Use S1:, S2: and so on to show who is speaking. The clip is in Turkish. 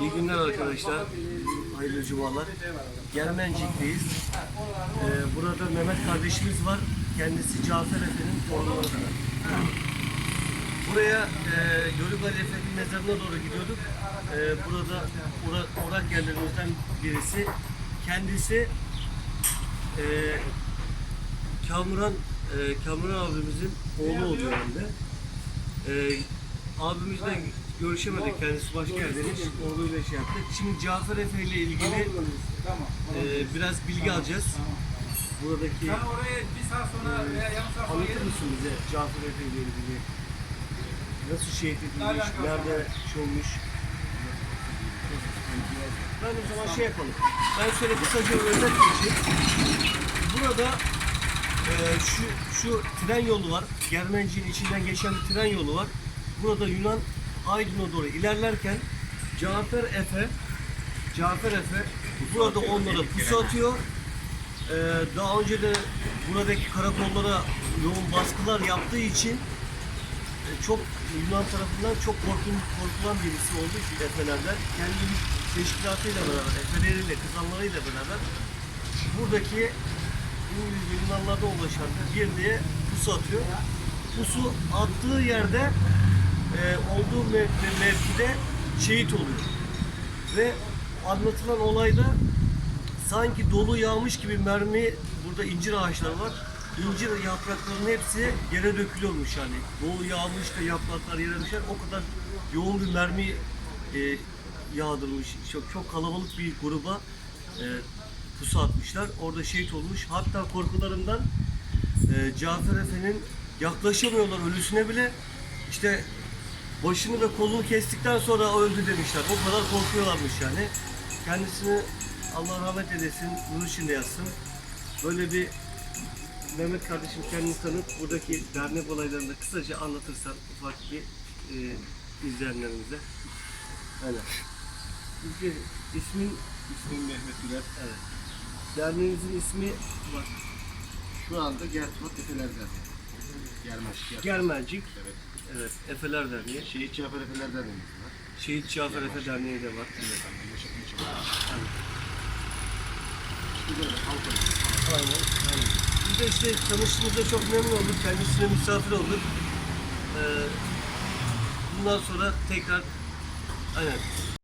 S1: İyi günler arkadaşlar. Hayırlı cumalar. Germencik'teyiz. Ee, burada Mehmet kardeşimiz var. Kendisi Cafer Efe'nin oğlu. Buraya e, Yörük Ali Efe'nin mezarına doğru gidiyorduk. E, burada ura, uğrak yerlerimizden birisi. Kendisi e, Kamuran e, Kamuran abimizin oğlu oluyor hem de. E, abimizle görüşemedik. Kendisi başka yerdeymiş. Oğluyla şey yaptık. Şimdi Cafer Efe ile ilgili e, biraz bilgi alacağız. Buradaki
S2: Sen oraya bir saat sonra veya yarım saat sonra
S1: Anlatır
S2: gelir
S1: mısın bize Cafer Efe ile ilgili? Nasıl şehit edilmiş, nerede şey olmuş? Ben o zaman şey yapalım. Ben şöyle kısaca özet geçeyim. Burada e, şu şu tren yolu var. Germencik'in içinden geçen bir tren yolu var. Burada Yunan Aydın'a doğru ilerlerken Cafer Efe Cafer Efe burada onlara pusu atıyor. Ee, daha önce de buradaki karakollara yoğun baskılar yaptığı için e, çok Yunan tarafından çok korkun, korkulan birisi olduğu için Efelerden kendi teşkilatıyla beraber, Efeleriyle, kızanlarıyla beraber buradaki İngiliz ve Yunanlarda ulaşan bir birliğe pusu atıyor. Pusu attığı yerde olduğu mev- mevkide şehit oluyor. Ve anlatılan olayda sanki dolu yağmış gibi mermi burada incir ağaçları var. İncir yapraklarının hepsi yere dökülüyormuş yani. Dolu yağmış da yapraklar yere düşer. O kadar yoğun bir mermi e, yağdırmış. Çok, çok kalabalık bir gruba e, pusu atmışlar. Orada şehit olmuş. Hatta korkularından e, Cafer Efe'nin yaklaşamıyorlar ölüsüne bile. İşte başını ve kolunu kestikten sonra öldü demişler. O kadar korkuyorlarmış yani. Kendisini Allah rahmet eylesin, nur içinde yatsın. Böyle bir Mehmet kardeşim kendini tanıt. Buradaki dernek olaylarını da kısaca anlatırsan ufak bir e, izleyenlerimize. Aynen. İlk ismin,
S3: İsmim Mehmet Güler.
S1: evet. Derneğinizin ismi bak,
S3: Şu anda Gertrude Efeler Derneği. Germeş.
S1: Germencik.
S3: Evet.
S1: Evet, Efeler Derneği.
S3: Şehit Cafer Efeler Derneği'miz var.
S1: Şehit Cafer Efe Derneği de var. Evet. Aynen, aynen. Biz de işte tanıştığımızda çok memnun olduk. Kendisine misafir olduk. Ee, bundan sonra tekrar aynen